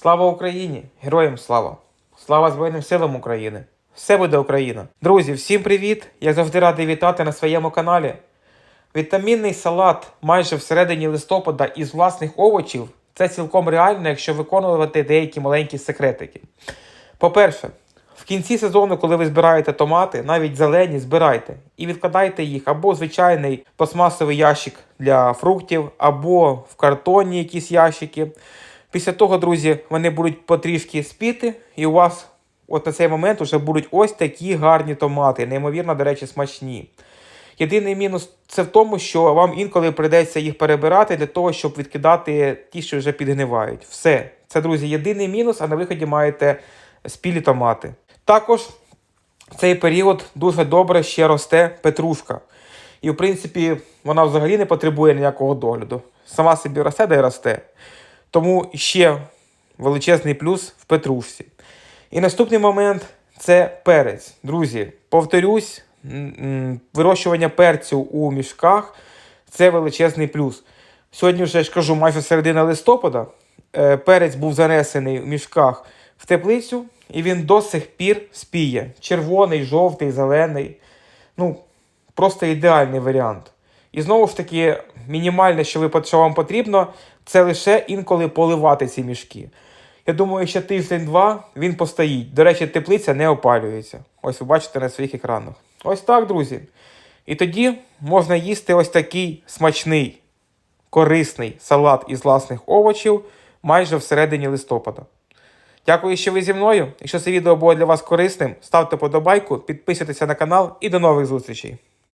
Слава Україні! Героям слава! Слава Збройним силам України! Все буде Україна! Друзі, всім привіт! Я завжди радий вітати на своєму каналі. Вітамінний салат майже всередині листопада із власних овочів це цілком реально, якщо виконувати деякі маленькі секретики. По-перше, в кінці сезону, коли ви збираєте томати, навіть зелені, збирайте і відкладайте їх або в звичайний пластмасовий ящик для фруктів, або в картонні якісь ящики. Після того, друзі, вони будуть потрішки спіти, і у вас от на цей момент вже будуть ось такі гарні томати, неймовірно, до речі, смачні. Єдиний мінус це в тому, що вам інколи прийдеться їх перебирати для того, щоб відкидати ті, що вже підгнивають. Все. Це, друзі, єдиний мінус, а на виході маєте спілі томати. Також в цей період дуже добре ще росте петрушка. І, в принципі, вона взагалі не потребує ніякого догляду. Сама собі росте, де й росте. Тому ще величезний плюс в петрушці. І наступний момент це перець. Друзі, повторюсь, вирощування перцю у мішках це величезний плюс. Сьогодні вже я ж кажу, майже середина листопада. Е, Перець був занесений в мішках в теплицю, і він до сих пір спіє. Червоний, жовтий, зелений. Ну, просто ідеальний варіант. І знову ж таки, мінімальне, що, ви, що вам потрібно, це лише інколи поливати ці мішки. Я думаю, ще тиждень-два він постоїть. До речі, теплиця не опалюється. Ось ви бачите на своїх екранах. Ось так, друзі. І тоді можна їсти ось такий смачний, корисний салат із власних овочів майже всередині листопада. Дякую, що ви зі мною. Якщо це відео було для вас корисним, ставте подобайку, підписуйтеся на канал і до нових зустрічей.